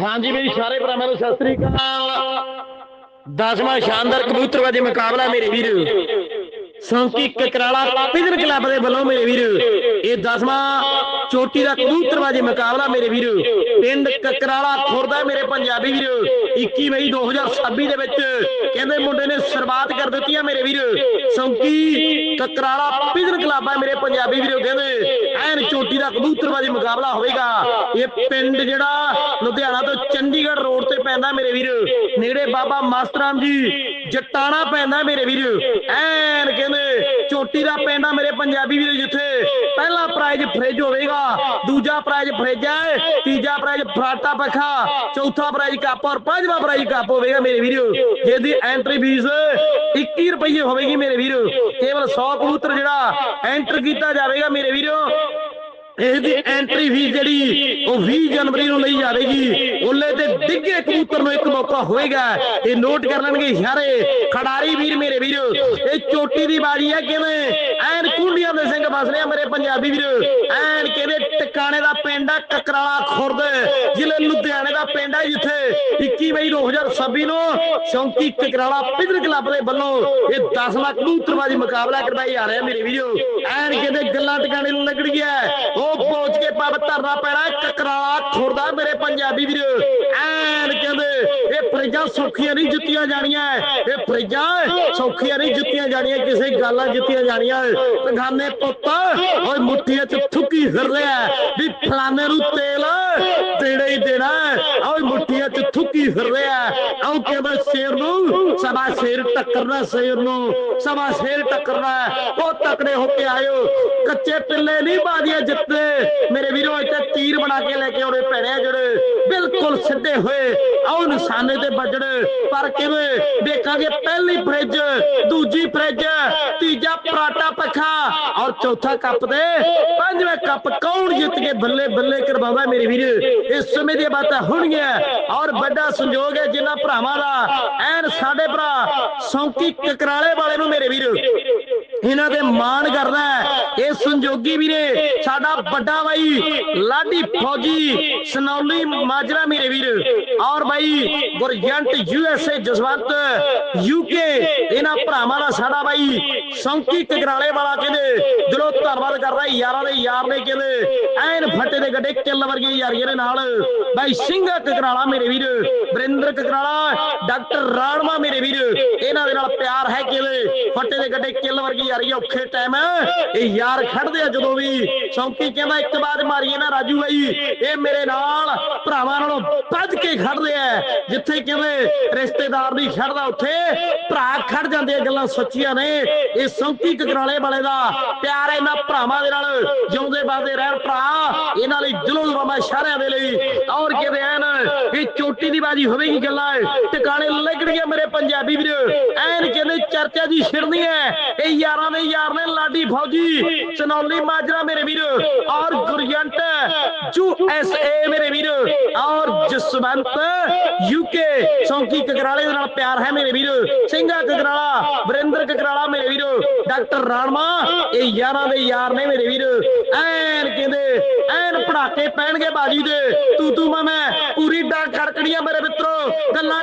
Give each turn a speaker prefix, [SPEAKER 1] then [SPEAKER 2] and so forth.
[SPEAKER 1] ਹਾਂਜੀ ਮੇਰੀ ਸਾਰੇ ਭਰਾਵਾਂ ਨੂੰ ਸਤਿ ਸ੍ਰੀ ਅਕਾਲ। ਦਸਵਾਂ ਸ਼ਾਨਦਾਰ ਕਬੂਤਰਬਾਜੀ ਮੁਕਾਬਲਾ ਮੇਰੇ ਵੀਰ। ਸੌਂਕੀ ਕਕਰਾਲਾ ਪਿਜਨ ਕਲੱਬ ਦੇ ਵੱਲੋਂ ਮੇਰੇ ਵੀਰ। ਇਹ ਦਸਵਾਂ ਚੋਟੀ ਦਾ ਕਬੂਤਰਬਾਜੀ ਮੁਕਾਬਲਾ ਮੇਰੇ ਵੀਰ। ਪਿੰਡ ਕਕਰਾਲਾ ਖੁਰਦਾ ਮੇਰੇ ਪੰਜਾਬੀ ਵੀਰ। 21 ਮਈ 2026 ਦੇ ਵਿੱਚ ਕਹਿੰਦੇ ਮੁੰਡੇ ਨੇ ਸ਼ੁਰੂਆਤ ਕਰ ਦਿੱਤੀ ਆ ਮੇਰੇ ਵੀਰ। ਸੌਂਕੀ ਕਕਰਾਲਾ ਪਿਜਨ ਕਲੱਬ ਆ ਮੇਰੇ ਪੰਜਾਬੀ ਵੀਰੋ ਕਹਿੰਦੇ। ਐਨ ਚੋਟੀ ਦਾ ਕਬੂਤਰਬਾਜੀ ਮੁਕਾਬਲਾ ਹੋਵੇਗਾ। ਇਹ ਪਿੰਡ ਜਿਹੜਾ ਲੁਧਿਆਣਾ ਤੋਂ ਚੰਡੀਗੜ੍ਹ ਰੋਡ ਤੇ ਪੈਂਦਾ ਮੇਰੇ ਵੀਰ। ਨੇੜੇ ਬਾਬਾ ਮਾਸਟਰਾਮ ਜੀ, ਜਟਾਣਾ ਪੈਂਦਾ ਮੇਰੇ ਵੀਰ। ਐਨ ਕਹਿੰਦੇ, ਚੋਟੀ ਦਾ ਪੈਂਦਾ ਮੇਰੇ ਪੰਜਾਬੀ ਵੀਰ ਜਿੱਥੇ। ਪਹਿਲਾ ਪ੍ਰਾਈਜ਼ ਫ੍ਰਿਜ ਹੋਵੇਗਾ, ਦੂਜਾ ਪ੍ਰਾਈਜ਼ ਫ੍ਰਿਜ ਹੈ ਤੀਜਾ ਪ੍ਰਾਈਜ਼ ਫਰਾਟਾ ਪੱਖਾ, ਚੌਥਾ ਪ੍ਰਾਈਜ਼ ਕੱਪ ਔਰ ਪੰਜਵਾਂ ਪ੍ਰਾਈਜ਼ ਕੱਪ ਹੋਵੇਗਾ ਮੇਰੇ ਵੀਰ। ਜਿਹਦੀ ਐਂਟਰੀ ਫੀਸ 21 ਰੁਪਏ ਹੋਵੇਗੀ ਮੇਰੇ ਵੀਰ। ਕੇਵਲ 100 ਕਬੂਤਰ ਜਿਹੜਾ ਐਂਟਰ ਕੀਤਾ ਜਾਵੇਗਾ ਮੇਰੇ ਵੀਰੋ। ਇਹਦੀ ਐਂਟਰੀ ਫੀਸ ਜਿਹੜੀ ਉਹ 20 ਜਨਵਰੀ ਨੂੰ ਲਈ ਜਾਵੇਗੀ। ਉੱਲੇ ਤੇ ਡਿੱਗੇ ਕਬੂਤਰ ਨੂੰ ਇੱਕ ਮੌਕਾ ਹੋਏਗਾ। ਇਹ ਨੋਟ ਕਰ ਲੈਣਗੇ ਸਾਰੇ ਖਿਡਾਰੀ ਵੀਰ ਮੇਰੇ ਵੀਰ, ਇਹ ਚੋਟੀ ਦੀ ਬਾਜੀ ਹੈ ਕਿਵੇਂ? ਐਨ ਕੁੰਡੀਆਂ ਦੇ ਸਿੰਘ ਫਸਲੇ ਆ ਮੇਰੇ ਪੰਜਾਬੀ ਵੀਰ। ਐਨ ਕਹਿੰਦੇ ਟਿਕਾਣੇ ਦਾ ਪਿੰਡ ਆ? ਕਕਰਾਲਾ ਖੁਰਦ, ਜ਼ਿਲ੍ਹੇ ਲੁਧਿਆਣੇ ਦਾ ਪਿੰਡ ਹੈ ਜਿੱਥੇ 21 ਮਈ 2026 ਨੂੰ ਸ਼ੌਂਕੀ ਕਕਰਾਲਾ ਪਿਜਰ ਕਲੱਬ ਦੇ ਵੱਲੋਂ ਇਹ 10 ਲੱਖ ਕਬੂਤਰਬਾਜੀ ਮੁਕਾਬਲਾ ਕਰਵਾਈ ਜਾ ਰਿਹਾ ਮੇਰੇ ਵੀਰੋ। ਐਨ ਕਿਹਦੇ ਗੱਲਾਂ ਟਿਕਾਣੇ ਨੂੰ ਲੱਗੜ ਗਿਆ? ਧਰਨਾ ਪੈਣਾ ਕਕਰਾਲਾ ਖੁਰਦਾ ਮੇਰੇ ਪੰਜਾਬੀ ਵੀਰ। ਐਨ ਕਹਿੰਦੇ, ਇਹ ਫਰਿੱਜਾਂ ਸੌਖੀਆਂ ਨਹੀਂ ਜੁੱਤੀਆਂ ਜਾਣੀਆਂ। ਇਹ ਫਰਿੱਜਾਂ ਸੌਖੀਆਂ ਨਹੀਂ ਜੁੱਤੀਆਂ ਜਾਣੀਆਂ, ਕਿਸੇ ਗੱਲਾਂ ਜੁੱਤੀਆਂ ਜਾਣੀਆਂ। ਪਖਾਨੇ ਪੁੱਤ, ਓਏ ਮੁੱਠੀਆਂ 'ਚ ਥੁੱਕੀ ਫਿਰ ਰਿਹਾ ਵੀ ਫਲਾਣੇ ਨੂੰ ਤੇਲ ਦੇਣਾ ਹੀ ਦੇਣਾ। ਓਏ ਮੁੱਠੀਆਂ 'ਚ ਥੁੱਕੀ ਫਿਰ ਰਿਹਾ ਆਉ ਕਹਿੰਦਾ ਸ਼ੇਰ ਨੂੰ, ਸਭਾ ਸ਼ੇਰ ਟੱਕਰਨਾ, ਸ਼ੇਰ ਨੂੰ, ਸਭਾ ਸ਼ੇਰ ਟੱਕਰਨਾ ਉਹ ਤਕੜੇ ਹੋ ਕੇ ਆਇਓ। ਕੱਚੇ ਪਿੱਲੇ ਨਹੀਂ ਬਾਦੀਆਂ ਜਿੱਤੇ। ਮੇਰੇ ਵੀਰੋ, ਇੱਥੇ ਤੀਰ ਬਣਾ ਕੇ ਲੈ ਕੇ ਆਉਣੇ ਪੈਣੇ ਆ ਜਿਹੜੇ ਬਿਲਕੁਲ ਸਿੱਧੇ ਹੋਏ ਆਉ ਨਿਸ਼ਾਨੇ ਤੇ ਵੱਜਣ। ਪਰ ਕਿਵੇਂ? ਦੇਖਾਂਗੇ ਪਹਿਲੀ ਫ੍ਰਿਜ ਦੂਜੀ ਫ੍ਰਿਜ ਤੀਜਾ ਪਰਾਟਾ ਪੱਖਾ। ਔਰ ਚੌਥਾ ਕੱਪ ਤੇ ਪੰਜਵੇਂ ਕੱਪ ਕੌਣ ਜਿੱਤ ਕੇ ਬੱਲੇ ਬੱਲੇ ਕਰਵਾਉਂਦਾ ਮੇਰੇ ਵੀਰ? ਇਸ ਸਮੇਂ ਦੀਆਂ ਬਾਤਾਂ ਹੋਣਗੀਆਂ ਔਰ ਵੱਡਾ ਸੰਯੋਗ ਹੈ ਜਿਨ੍ਹਾਂ ਭਰਾਵਾਂ ਦਾ। ਐਨ ਸਾਡੇ ਭਰਾ ਸੌਂਕੀ ਕਕਰਾਲੇ ਵਾਲੇ ਨੂੰ ਮੇਰੇ ਵੀਰ। ਇਹਨਾਂ ਦੇ ਮਾਣ ਕਰਦਾ ਹੈ। ਇਹ ਸੰਜੋਗੀ ਵੀਰੇ, ਸਾਡਾ ਵੱਡਾ ਬਾਈ, ਲਾਡੀ ਫੌਜੀ, ਸਨੌਲੀ ਮਾਜਰਾ ਮੇਰੇ ਵੀਰ। ਔਰ ਬਾਈ ਗੁਰਜੰਟ ਯੂ ਜਸਵੰਤ ਯੂਕੇ ਇਹਨਾਂ ਭਰਾਵਾਂ ਦਾ ਸਾਡਾ ਬਾਈ, ਸੌਂਕੀ ਕਗਰਾਲੇ ਵਾਲਾ ਕਹਿੰਦੇ, ਦਿਲੋਂ ਧੰਨਵਾਦ ਕਰਦਾ ਯਾਰਾਂ ਦੇ ਯਾਰ ਨੇ ਕਹਿੰਦੇ। ਐਨ ਫੱਟੇ ਦੇ ਗੱਡੇ ਕਿੱਲ ਵਰਗੀਆਂ ਯਾਰੀਆਂ ਦੇ ਨਾਲ। ਬਾਈ ਸਿੰਘ ਕਗਰਾਲਾ ਮੇਰੇ ਵੀਰ, ਵਰਿੰਦਰ ਕਗਰਾਲਾ ਡਾਕਟਰ ਰਾਣਵਾ ਮੇਰੇ ਵੀਰ। ਇਹਨਾਂ ਦੇ ਨਾਲ ਪਿਆਰ ਹੈ ਕਿਵੇਂ ਫੱਟੇ ਦੇ ਗੱਡੇ ਕਿੱਲ ਵਰਗੀ ਯਾਰੀ ਔਖੇ ਟਾਈਮ ਇਹ ਯਾਰ ਖੜਦੇ ਆ ਜਦੋਂ ਵੀ। ਸੌਂਕੀ ਕਹਿੰਦਾ, ਇੱਕ ਬਾਦ ਮਾਰੀਏ ਨਾ ਰਾਜੂ ਬਾਈ। ਇਹ ਮੇਰੇ ਨਾਲ ਭਰਾਵਾਂ ਨਾਲੋਂ ਵੱਧ ਕੇ ਖੜਦੇ ਆ। ਜਿੱਥੇ ਕਹਿੰਦੇ ਰਿਸ਼ਤੇਦਾਰ ਨਹੀਂ ਖੜਦਾ, ਉੱਥੇ ਭਰਾ ਖੜ ਜਾਂਦੇ ਆ, ਗੱਲਾਂ ਸੱਚੀਆਂ ਨੇ। ਇਹ ਸੌਂਕੀ ਕਕਰਾਲੇ ਵਾਲੇ ਦਾ ਪਿਆਰ ਇਹਨਾਂ ਭਰਾਵਾਂ ਦੇ ਨਾਲ ਜਿਉਂਦੇ ਬਾਦੇ ਰਹਿਣ ਭਰਾ। ਇਹਨਾਂ ਲਈ ਦਿਲੋਂ ਰਮਾ ਸ਼ਾਰਿਆਂ ਦੇ ਲਈ। ਔਰ ਕਹਿੰਦੇ ਐਨ, ਇਹ ਚੋਟੀ ਦੀ ਬਾਜੀ ਹੋਵੇਗੀ ਗੱਲਾਂ। ਟਿਕਾਣੇ ਲੱਗਣਗੇ ਮੇਰੇ ਪੰਜਾਬੀ ਵੀਰ। ਚਰਚਾ ਜੀ ਛਿੜਨੀ ਹੈ। ਇਹ ਯਾਰਾਂ ਦੇ ਯਾਰ ਨੇ ਲਾਡੀ ਫੌਜੀ ਚਨੌਲੀ ਮਾਜਰਾ ਮੇਰੇ ਵੀਰ, ਔਰ ਗੁਰਜੰਟ ਯੂ ਐਸ ਏ ਮੇਰੇ ਵੀਰ, ਔਰ ਜਸਵੰਤ ਯੂਕੇ ਸੌਂਕੀ ਕਕਰਾਲੇ ਦੇ ਨਾਲ ਪਿਆਰ ਹੈ ਮੇਰੇ ਵੀਰ, ਸਿੰਘਾ ਕਕਰਾਲਾ, ਵਰਿੰਦਰ ਕਗਰਾਲਾ ਮੇਰੇ ਵੀਰ, ਡਾਕਟਰ ਰਾਣਮਾ, ਇਹ ਯਾਰਾਂ ਦੇ ਯਾਰ ਨੇ ਮੇਰੇ ਵੀਰ, ਐਨ ਕਹਿੰਦੇ, ਐਨ ਪੜਾਕੇ ਪੈਣਗੇ ਬਾਜੀ ਦੇ, ਤੂੰ ਤੂੰ ਮੈਂ ਮੈਂ, ਪੂਰੀ ਡਾਕ ਖੜਕੜੀਆਂ ਮੇਰੇ ਮਿੱਤਰੋ, ਗੱਲਾਂ